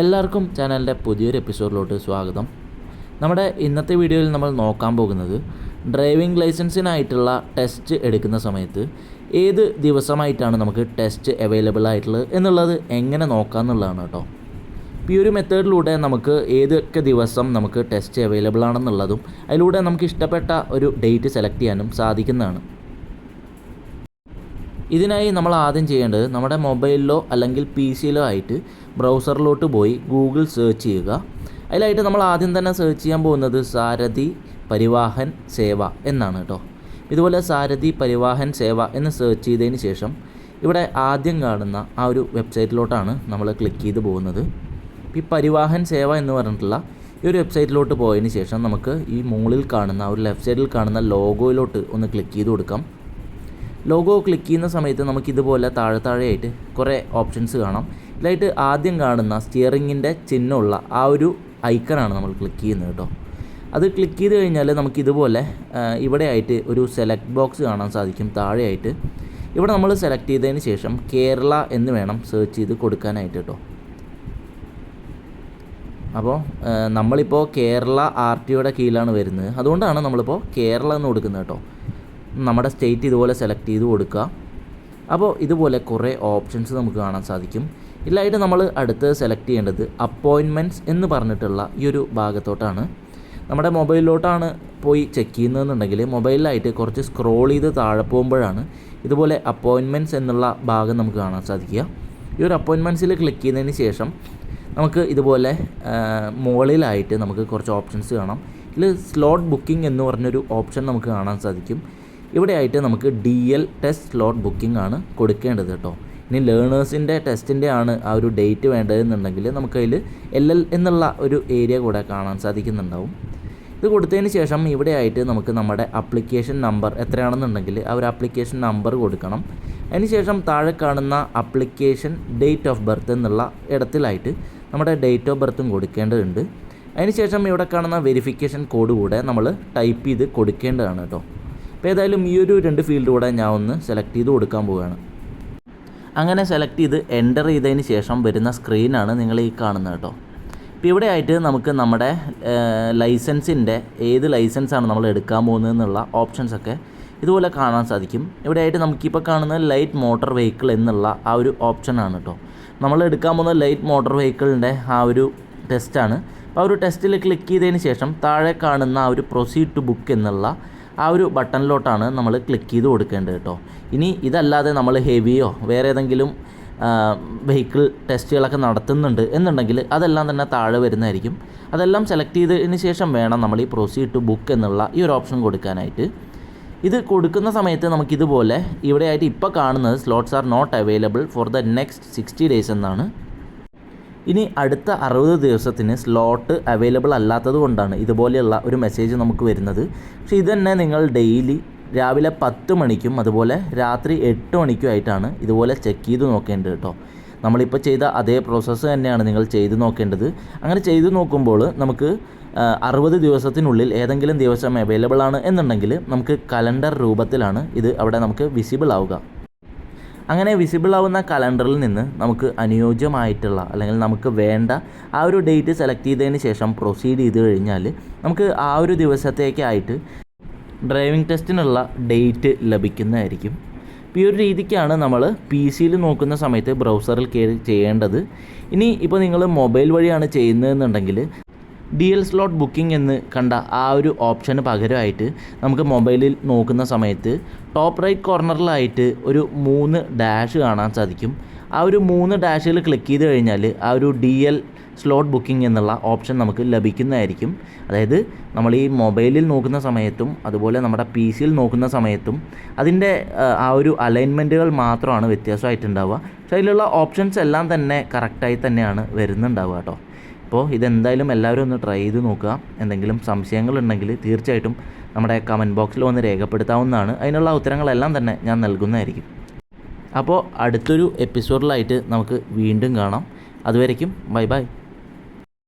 എല്ലാവർക്കും ചാനലിന്റെ പുതിയൊരു എപ്പിസോഡിലോട്ട് സ്വാഗതം. നമ്മുടെ ഇന്നത്തെ വീഡിയോയിൽ നമ്മൾ നോക്കാൻ പോകുന്നത് ഡ്രൈവിംഗ് ലൈസൻസിനായിട്ടുള്ള ടെസ്റ്റ് എടുക്കുന്ന സമയത്ത് ഏത് ദിവസമായിട്ടാണ് നമുക്ക് ടെസ്റ്റ് അവൈലബിൾ ആയിട്ടുള്ളത് എന്നുള്ളത് എങ്ങനെ നോക്കാമെന്നുള്ളതാണ് കേട്ടോ. ഈ ഒരു മെത്തേഡിലൂടെ നമുക്ക് ഏതൊക്കെ ദിവസം നമുക്ക് ടെസ്റ്റ് അവൈലബിൾ ആണെന്നുള്ളതും അതിലൂടെ നമുക്ക് ഇഷ്ടപ്പെട്ട ഒരു ഡേറ്റ് സെലക്ട് ചെയ്യാനും സാധിക്കുന്നതാണ്. ഇതിനായി നമ്മൾ ആദ്യം ചെയ്യേണ്ടത് നമ്മുടെ മൊബൈലിലോ അല്ലെങ്കിൽ പി സിയിലോ ആയിട്ട് ബ്രൗസറിലോട്ട് പോയി ഗൂഗിൾ സെർച്ച് ചെയ്യുക. അതിലായിട്ട് നമ്മൾ ആദ്യം തന്നെ സെർച്ച് ചെയ്യാൻ പോകുന്നത് സാരഥി പരിവാഹൻ സേവ എന്നാണ് കേട്ടോ. ഇതുപോലെ സാരഥി പരിവാഹൻ സേവ എന്ന് സെർച്ച് ചെയ്തതിന് ശേഷം ഇവിടെ ആദ്യം കാണുന്ന ആ ഒരു വെബ്സൈറ്റിലോട്ടാണ് നമ്മൾ ക്ലിക്ക് ചെയ്ത് പോകുന്നത്. ഈ പരിവാഹൻ സേവ എന്ന് പറഞ്ഞിട്ടുള്ള ഈ ഒരു വെബ്സൈറ്റിലോട്ട് പോയതിന് ശേഷം നമുക്ക് ഈ മുകളിൽ കാണുന്ന ഒരു ലെഫ്റ്റ് സൈഡിൽ കാണുന്ന ലോഗോയിലോട്ട് ഒന്ന് ക്ലിക്ക് ചെയ്ത് കൊടുക്കാം. ലോഗോ ക്ലിക്ക് ചെയ്യുന്ന സമയത്ത് നമുക്ക് ഇതുപോലെ താഴെ താഴെയായിട്ട് കുറേ ഓപ്ഷൻസ് കാണാം. ഇതിലായിട്ട് ആദ്യം കാണുന്ന സ്റ്റിയറിങ്ങിന്റെ ചിഹ്നമുള്ള ആ ഒരു ഐക്കണാണ് നമ്മൾ ക്ലിക്ക് ചെയ്യുന്നത് കേട്ടോ. അത് ക്ലിക്ക് ചെയ്ത് കഴിഞ്ഞാൽ നമുക്ക് ഇതുപോലെ ഇവിടെയായിട്ട് ഒരു സെലക്ട് ബോക്സ് കാണാൻ സാധിക്കും താഴെയായിട്ട്. ഇവിടെ നമ്മൾ സെലക്ട് ചെയ്തതിന് ശേഷം കേരള എന്ന് വേണം സെർച്ച് ചെയ്ത് കൊടുക്കാനായിട്ട് കേട്ടോ. അപ്പോൾ നമ്മളിപ്പോൾ കേരള ആർ ടിയുടെ കീഴിലാണ് വരുന്നത്. അതുകൊണ്ടാണ് നമ്മളിപ്പോൾ കേരള എന്ന് കൊടുക്കുന്നത് കേട്ടോ. നമ്മുടെ സ്റ്റേറ്റ് ഇതുപോലെ സെലക്ട് ചെയ്ത് കൊടുക്കുക. അപ്പോൾ ഇതുപോലെ കുറേ ഓപ്ഷൻസ് നമുക്ക് കാണാൻ സാധിക്കും. ഇതിലായിട്ട് നമ്മൾ അടുത്ത് സെലക്ട് ചെയ്യേണ്ടത് അപ്പോയിൻമെന്റ്സ് എന്ന് പറഞ്ഞിട്ടുള്ള ഈ ഒരു ഭാഗത്തോട്ടാണ്. നമ്മുടെ മൊബൈലിലോട്ടാണ് പോയി ചെക്ക് ചെയ്യുന്നതെന്നുണ്ടെങ്കിൽ മൊബൈലിലായിട്ട് കുറച്ച് സ്ക്രോൾ ചെയ്ത് താഴെ പോകുമ്പോഴാണ് ഇതുപോലെ അപ്പോയിൻമെന്റ്സ് എന്നുള്ള ഭാഗം നമുക്ക് കാണാൻ സാധിക്കുക. ഈ ഒരു അപ്പോയിൻമെന്റ്സിൽ ക്ലിക്ക് ചെയ്യുന്നതിന് ശേഷം നമുക്ക് ഇതുപോലെ മുകളിലായിട്ട് നമുക്ക് കുറച്ച് ഓപ്ഷൻസ് കാണാം. ഇതിൽ സ്ലോട്ട് ബുക്കിംഗ് എന്ന് പറഞ്ഞൊരു ഓപ്ഷൻ നമുക്ക് കാണാൻ സാധിക്കും. ഇവിടെയായിട്ട് നമുക്ക് D L test slot booking ആണ് കൊടുക്കേണ്ടത് കേട്ടോ. ഇനി ലേണേഴ്സിന്റെ ടെസ്റ്റിന്റെ ആണ് ആ ഒരു ഡേറ്റ് വേണ്ടതെന്നുണ്ടെങ്കിൽ നമുക്കതിൽ എൽ എൽ എന്നുള്ള ഒരു ഏരിയ കൂടെ കാണാൻ സാധിക്കുന്നുണ്ടാവും. ഇത് കൊടുത്തതിന് ശേഷം ഇവിടെ ആയിട്ട് നമുക്ക് നമ്മുടെ അപ്ലിക്കേഷൻ നമ്പർ എത്രയാണെന്നുണ്ടെങ്കിൽ ആ ഒരു അപ്ലിക്കേഷൻ നമ്പർ കൊടുക്കണം. അതിനുശേഷം താഴെ കാണുന്ന അപ്ലിക്കേഷൻ ഡേറ്റ് ഓഫ് ബർത്ത് എന്നുള്ള ഇടത്തിലായിട്ട് നമ്മുടെ ഡേറ്റ് ഓഫ് ബർത്തും കൊടുക്കേണ്ടതുണ്ട്. അതിനുശേഷം ഇവിടെ കാണുന്ന വെരിഫിക്കേഷൻ കോഡ് കൂടെ നമ്മൾ ടൈപ്പ് ചെയ്ത് കൊടുക്കേണ്ടതാണ് കേട്ടോ. അപ്പോൾ ഏതായാലും ഈ ഒരു രണ്ട് ഫീൽഡ് കൂടെ ഞാൻ ഒന്ന് സെലക്ട് ചെയ്ത് കൊടുക്കാൻ പോവുകയാണ്. അങ്ങനെ സെലക്ട് ചെയ്ത് എന്റർ ചെയ്തതിന് ശേഷം വരുന്ന സ്ക്രീനാണ് നിങ്ങൾ ഈ കാണുന്നത് കേട്ടോ. ഇപ്പോൾ ഇവിടെ ആയിട്ട് നമുക്ക് നമ്മുടെ ലൈസൻസിന്റെ ഏത് ലൈസൻസാണ് നമ്മൾ എടുക്കാൻ പോകുന്നത് എന്നുള്ള ഓപ്ഷൻസൊക്കെ ഇതുപോലെ കാണാൻ സാധിക്കും. ഇവിടെ ആയിട്ട് നമുക്കിപ്പോൾ കാണുന്ന ലൈറ്റ് മോട്ടോർ വെഹിക്കിൾ എന്നുള്ള ആ ഒരു ഓപ്ഷനാണ് കേട്ടോ. നമ്മൾ എടുക്കാൻ പോകുന്ന ലൈറ്റ് മോട്ടോർ വെഹിക്കിളിന്റെ ആ ഒരു ടെസ്റ്റാണ് അപ്പോൾ ആ ഒരു ടെസ്റ്റിൽ ക്ലിക്ക് ചെയ്തതിന് ശേഷം താഴെ കാണുന്ന ആ ഒരു പ്രൊസീഡ് ടു ബുക്ക് എന്നുള്ള ആ ഒരു ബട്ടണിലോട്ടാണ് നമ്മൾ ക്ലിക്ക് ചെയ്ത് കൊടുക്കേണ്ടത് കേട്ടോ. ഇനി ഇതല്ലാതെ നമ്മൾ ഹെവിയോ വേറെ ഏതെങ്കിലും വെഹിക്കിൾ ടെസ്റ്റുകളൊക്കെ നടത്തുന്നുണ്ട് എന്നുണ്ടെങ്കിൽ അതെല്ലാം തന്നെ താഴെ വരുന്നതായിരിക്കും. അതെല്ലാം സെലക്ട് ചെയ്തതിന് ശേഷം വേണം നമ്മൾ ഈ പ്രൊസീഡ് ടു ബുക്ക് എന്നുള്ള ഈ ഒരു ഓപ്ഷൻ കൊടുക്കാനായിട്ട്. ഇത് കൊടുക്കുന്ന സമയത്ത് നമുക്കിതുപോലെ ഇവിടെയായിട്ട് ഇപ്പോൾ കാണുന്നത് slots are not available for the next sixty days എന്നാണ്. ഇനി അടുത്ത അറുപത് ദിവസത്തിന് സ്ലോട്ട് അവൈലബിൾ അല്ലാത്തത് കൊണ്ടാണ് ഇതുപോലെയുള്ള ഒരു മെസ്സേജ് നമുക്ക് വരുന്നത്. പക്ഷേ ഇത് തന്നെ നിങ്ങൾ ഡെയിലി രാവിലെ പത്ത് മണിക്കും അതുപോലെ രാത്രി എട്ട് മണിക്കും ആയിട്ടാണ് ഇതുപോലെ ചെക്ക് ചെയ്ത് നോക്കേണ്ടത് കേട്ടോ. നമ്മളിപ്പോൾ ചെയ്ത അതേ പ്രോസസ്സ് തന്നെയാണ് നിങ്ങൾ ചെയ്ത് നോക്കേണ്ടത്. അങ്ങനെ ചെയ്ത് നോക്കുമ്പോൾ നമുക്ക് അറുപത് ദിവസത്തിനുള്ളിൽ ഏതെങ്കിലും ദിവസം അവൈലബിൾ ആണ് എന്നുണ്ടെങ്കിൽ നമുക്ക് കലണ്ടർ രൂപത്തിലാണ് ഇത് അവിടെ നമുക്ക് വിസിബിൾ ആവുക. അങ്ങനെ വിസിബിൾ ആവുന്ന കലണ്ടറിൽ നിന്ന് നമുക്ക് അനുയോജ്യമായിട്ടുള്ള അല്ലെങ്കിൽ നമുക്ക് വേണ്ട ആ ഒരു ഡേറ്റ് സെലക്ട് ചെയ്തതിന് ശേഷം പ്രൊസീഡ് ചെയ്ത് കഴിഞ്ഞാൽ നമുക്ക് ആ ഒരു ദിവസത്തേക്കായിട്ട് ഡ്രൈവിംഗ് ടെസ്റ്റിനുള്ള ഡേറ്റ് ലഭിക്കുന്നതായിരിക്കും. ഈ ഒരു രീതിക്കാണ് നമ്മൾ പി സിയിൽ നോക്കുന്ന സമയത്ത് ബ്രൗസറിൽ കയറി ചെയ്യേണ്ടത്. ഇനി ഇപ്പോൾ നിങ്ങൾ മൊബൈൽ വഴിയാണ് ചെയ്യുന്നതെന്നുണ്ടെങ്കിൽ ഡി എൽ സ്ലോട്ട് ബുക്കിംഗ് എന്ന് കണ്ട ആ ഒരു ഓപ്ഷന് പകരമായിട്ട് നമുക്ക് മൊബൈലിൽ നോക്കുന്ന സമയത്ത് ടോപ്പ് റൈറ്റ് കോർണറിലായിട്ട് ഒരു മൂന്ന് ഡാഷ് കാണാൻ സാധിക്കും. ആ ഒരു മൂന്ന് ഡാഷിൽ ക്ലിക്ക് ചെയ്ത് കഴിഞ്ഞാൽ ആ ഒരു ഡി എൽ സ്ലോട്ട് ബുക്കിംഗ് എന്നുള്ള ഓപ്ഷൻ നമുക്ക് ലഭിക്കുന്നതായിരിക്കും. അതായത് നമ്മൾ ഈ മൊബൈലിൽ നോക്കുന്ന സമയത്തും അതുപോലെ നമ്മുടെ പി സിയിൽ നോക്കുന്ന സമയത്തും അതിന്റെ ആ, ഒരു അലൈൻമെന്റുകൾ മാത്രമാണ് വ്യത്യാസമായിട്ടുണ്ടാവുക. പക്ഷേ അതിലുള്ള ഓപ്ഷൻസ് എല്ലാം തന്നെ കറക്റ്റായി തന്നെയാണ് വരുന്നുണ്ടാവുക കേട്ടോ. അപ്പോൾ ഇതെന്തായാലും എല്ലാവരും ഒന്ന് ട്രൈ ചെയ്ത് നോക്കുക. എന്തെങ്കിലും സംശയങ്ങളുണ്ടെങ്കിൽ തീർച്ചയായിട്ടും നമ്മുടെ കമന്റ് ബോക്സിൽ ഒന്ന് രേഖപ്പെടുത്താവുന്നതാണ്. അതിനുള്ള ഉത്തരങ്ങളെല്ലാം തന്നെ ഞാൻ നൽകുന്നതായിരിക്കും. അപ്പോൾ അടുത്തൊരു എപ്പിസോഡിലായിട്ട് നമുക്ക് വീണ്ടും കാണാം. അതുവരയ്ക്കും ബൈ ബൈ